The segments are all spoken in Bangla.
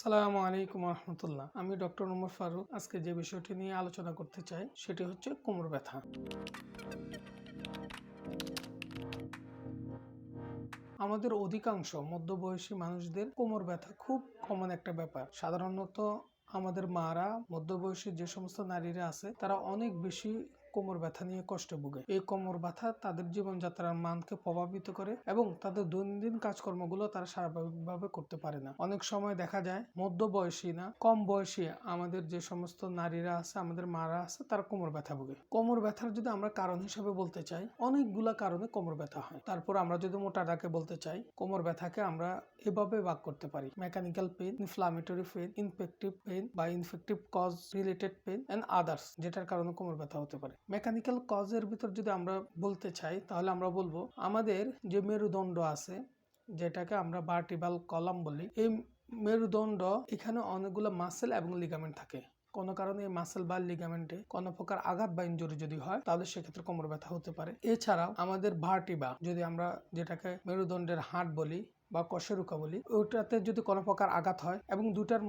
আসসালামু আলাইকুম রহমতুল্লাহ। আমি ডক্টর উমর ফারুক। আজকে যে বিষয়টি নিয়ে আলোচনা করতে চাই, সেটি হচ্ছে কোমর ব্যথা। আমাদের অধিকাংশ মধ্যবয়সী মানুষদের কোমর ব্যথা খুব কমন একটা ব্যাপার। সাধারণত আমাদের মারা, মধ্যবয়সী যে সমস্ত নারীরা আছে, তারা অনেক বেশি কোমর ব্যথা নিয়ে কষ্ট ভোগে। এই কোমর ব্যথা তাদের জীবনযাত্রার মানকে প্রভাবিত করে এবং তাদের দৈনন্দিন কাজকর্মগুলো তারা স্বাভাবিকভাবে করতে পারে না। অনেক সময় দেখা যায় মধ্য বয়সী না, কম বয়সী আমাদের যে সমস্ত নারীরা আছে, আমাদের মারা আছে, তারা কোমর ব্যথা ভোগে। কোমর ব্যথার যদি আমরা কারণ হিসেবে বলতে চাই, অনেকগুলা কারণে কোমর ব্যথা হয়। তারপর আমরা যদি মোটাটাকে বলতে চাই, কোমর ব্যথাকে আমরা এভাবে ভাগ করতে পারি। Mechanical pain inflammatory pain infective pain বা infective cause related pain and others, যেটার কারণে কোমর ব্যথা হতে পারে। মেকানিক্যাল কজের ভিতর যদি আমরা বলতে চাই, তাহলে আমরা বলব আমাদের যে মেরুদণ্ড আছে, যেটাকে আমরা ভার্টিবাল কলাম বলি, এই মেরুদণ্ড এখানে অনেকগুলো মাসেল এবং লিগামেন্ট থাকে। কোনো কারণে এই মাসেল বা লিগামেন্টে কোনো প্রকার আঘাত বা ইঞ্জুরি যদি হয়, তাহলে সেক্ষেত্রে কোমর ব্যথা হতে পারে। এছাড়াও আমাদের ভার্টিবা যদি আমরা যেটাকে মেরুদণ্ডের হাট বলি বা কশেরুকা বলি ওইটাতে যদি কোনো প্রকার আঘাত হয় এবং দুটার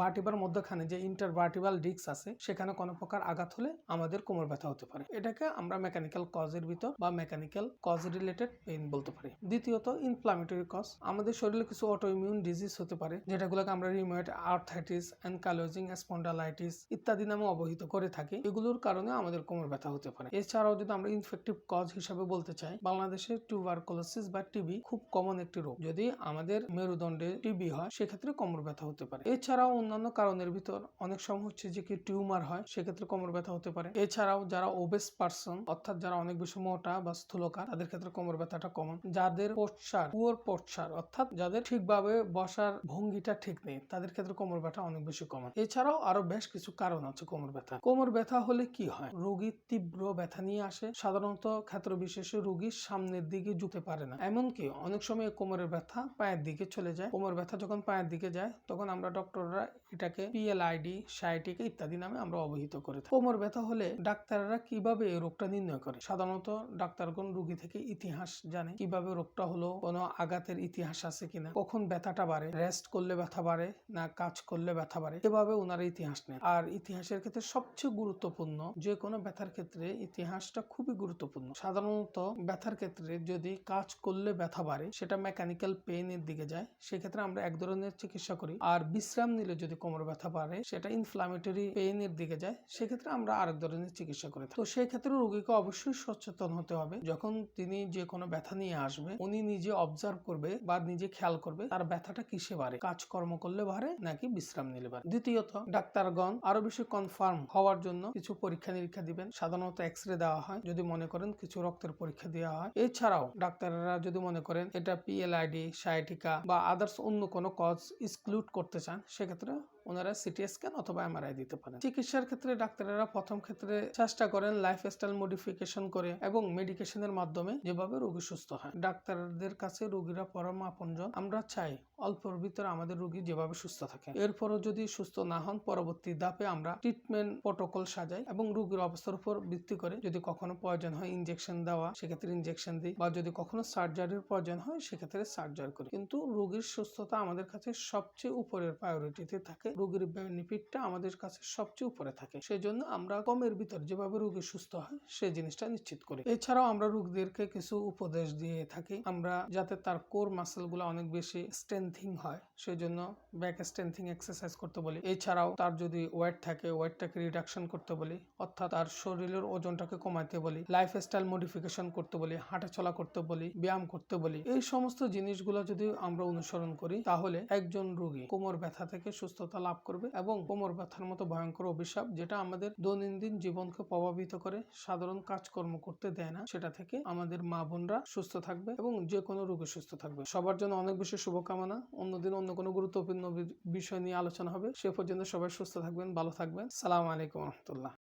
ভার্টিবার মধ্যখানে যে ইন্টার ভার্টিবাল ডিস্ক আছে, সেখানে কোনো প্রকার আঘাত হলে আমাদের কোমর ব্যথা হতে পারে। এটাকে আমরা মেকানিক্যাল কজের ভিতর বা মেকানিক্যাল কজ রিলেটেড পেইন বলতে পারি। দ্বিতীয়ত ইনফ্লামেটরি কজ আমাদের শরীরে কিছু অটো ইমিউন ডিজিজ হতে পারে, যেটাগুলোকে আমরা রিমোয়েট আর্থাইটিস অ্যানকালোজিং স্পন্ডালাইটিস ইত্যাদি নামে অবহিত করে থাকি। এগুলোর কারণে আমাদের কোমর ব্যথা হতে পারে। এছাড়াও যদি আমরা ইনফেক্টিভ কজ হিসাবে বলতে চাই, বাংলাদেশে টিউবারকোলোসিস বা টিবি খুব কমন একটি রোগ। যদি আমাদের মেরুদণ্ডে টিবি হয়, সেক্ষেত্রে কোমর ব্যথা হতে পারে। এছাড়াও অন্যান্য কারণের ভিতর অনেক সময় হচ্ছে যে কি টিউমার হয়, সেক্ষেত্রে কোমর ব্যথা হতে পারে। এছাড়াও যারা ওবেস পার্সন অর্থাৎ যারা অনেক বেশি মোটা বা স্থূলকার তাদের ক্ষেত্রে কোমর ব্যথাটা কমন যাদের পোচ্ছার পুয়ার পোচ্ছার অর্থাৎ যাদের ঠিকভাবে বসার ভঙ্গিটা ঠিক নেই, তাদের ক্ষেত্রে কোমর ব্যথা অনেক বেশি কমন এছাড়াও আরও বেশ কিছু কারণ আছে কোমর ব্যথা কোমর ব্যথা হলে কি হয়? রোগীর তীব্র ব্যথা নিয়ে আসে। সাধারণত ক্ষেত্র বিশেষে রোগীর সামনের দিকে ঝুঁকতে পারে না। এমনকি অনেক সময় কোমরের ব্যথা পায়ের দিকে চলে যায়। কোমর ব্যথা যখন পায়ের দিকে যায়, তখন আমরা ডক্টররা এটাকে পিএলআইডি সাইটিকে ইত্যাদি নামে আমরা অবহিত করে থাকি। কোমর ব্যথা হলে ডাক্তাররা কীভাবে এই রোগটা নির্ণয় করে? সাধারণত ডাক্তারগণ রোগী থেকে ইতিহাস জানে। কীভাবে রোগটা হলো? কোনো আঘাতের ইতিহাস আছে কিনা? কখন ব্যথাটা বাড়ে? রেস্ট করলে ব্যথা বাড়ে না কাজ করলে ব্যথা বাড়ে? এভাবে ওনারা ইতিহাস নেন। আর ইতিহাসের ক্ষেত্রে সবচেয়ে গুরুত্বপূর্ণ যে কোনো ব্যথার ক্ষেত্রে ইতিহাসটা খুবই গুরুত্বপূর্ণ। সাধারণত ব্যথার ক্ষেত্রে যদি কাজ করলে ব্যথা বাড়ে, সেটা মেকানিক্যাল পেইনের দিকে যায়, সেক্ষেত্রে আমরা এক ধরনের চিকিৎসা করি। আর বিশ্রাম নিলে যদি কোমর ব্যথা বাড়ে, সেটা ইনফ্লামেটরি পেইনের দিকে যায়, সেক্ষেত্রে আমরা আরেক ধরনের চিকিৎসা করি তো সেই ক্ষেত্রে রোগীকে অবশ্যই সচেতন হতে হবে। যখন তিনি যে কোনো ব্যথা নিয়ে আসবে, উনি নিজে অবজার্ভ করবে বা নিজে খেয়াল করবে তার ব্যথাটা কিসে বাড়ে, কাজকর্ম করলে বাড়ে নাকি বিশ্রাম নিলে বাড়ে। দ্বিতীয়ত, ডাক্তারগণ আরও বেশি কনফার্ম হওয়ার জন্য কিছু পরীক্ষা নিরীক্ষা দিবেন। সাধারণত এক্স রে দেওয়া হয়, যদি মনে করেন কিছু রক্তের পরীক্ষা দেওয়া হয়। এছাড়াও, ডাক্তাররা যদি মনে করেন এটা পিএলআইডি সাইটিকা বা আদার্স অন্য কোনো কজ এক্সক্লুড করতে চান সেক্ষেত্রে ওনারা সিটি স্ক্যান অথবা এমআরআই দিতে পারেন। চিকিৎসার ক্ষেত্রে ডাক্তারেরা প্রথম ক্ষেত্রে চেষ্টা করেন লাইফস্টাইল মডিফিকেশন করে এবং মেডিকেশনের মাধ্যমে যেভাবে রোগী সুস্থ হয়। ডাক্তারদের কাছে রোগীরা পরম আপনজন আমরা চাই অল্পর ভিতরে আমাদের রোগী যেভাবে সুস্থ থাকে এরপরও যদি সুস্থ না হন, পরবর্তী ধাপে আমরা ট্রিটমেন্ট প্রোটোকল সাজাই এবং রোগীর অবস্থার উপর ভিত্তি করে যদি কখনো প্রয়োজন হয় ইনজেকশন দেওয়া, সেক্ষেত্রে ইনজেকশন দিই বা যদি কখনো সার্জারির প্রয়োজন হয়, সেক্ষেত্রে সার্জারি করি। কিন্তু রোগীর সুস্থতা আমাদের কাছে সবচেয়ে উপরের প্রায়োরিটিতে থাকে রোগীর বেনিফিটটা আমাদের কাছে সবচেয়ে উপরে থাকে। সেই জন্য আমরা কমের ভিতর যেভাবে রোগী সুস্থ হয় সেই জিনিসটা নিশ্চিত করি। এছাড়াও আমরা রোগীদেরকে কিছু উপদেশ দিয়ে থাকি। আমরা যাতে তার কোর মাসেলগুলো অনেক বেশি স্ট্রেংথিং হয় সেই জন্য ব্যাক স্ট্রেংথিং এক্সারসাইজ করতে বলি। এছাড়াও তার যদি ওয়েট থাকে ওয়েটটাকে রিডাকশন করতে বলি, অর্থাৎ তার শরীরের ওজনটাকে কমাতে বলি লাইফ স্টাইল মডিফিকেশন করতে বলি, হাঁটাচলা করতে বলি, ব্যায়াম করতে বলি, এই সমস্ত জিনিসগুলো যদি আমরা অনুসরণ করি, তাহলে একজন রোগী কোমর ব্যথা থেকে সুস্থতা লাভ করবে এবং কোমর ব্যথার মতো ভয়ঙ্কর অভিশাপ যেটা আমাদের দৈনন্দিন জীবনকে প্রভাবিত করে, সাধারণ কাজকর্ম করতে দেয় না, সেটা থেকে আমাদের মা বোনরা সুস্থ থাকবে এবং যে কোনো রোগে সুস্থ থাকবে। সবার জন্য অনেক বেশি শুভকামনা। অন্যদিন অন্য কোনো গুরুত্বপূর্ণ বিষয় নিয়ে আলোচনা হবে। সে পর্যন্ত সবাই সুস্থ থাকবেন, ভালো থাকবেন। সালাম আলাইকুম রহমতুল্লাহ।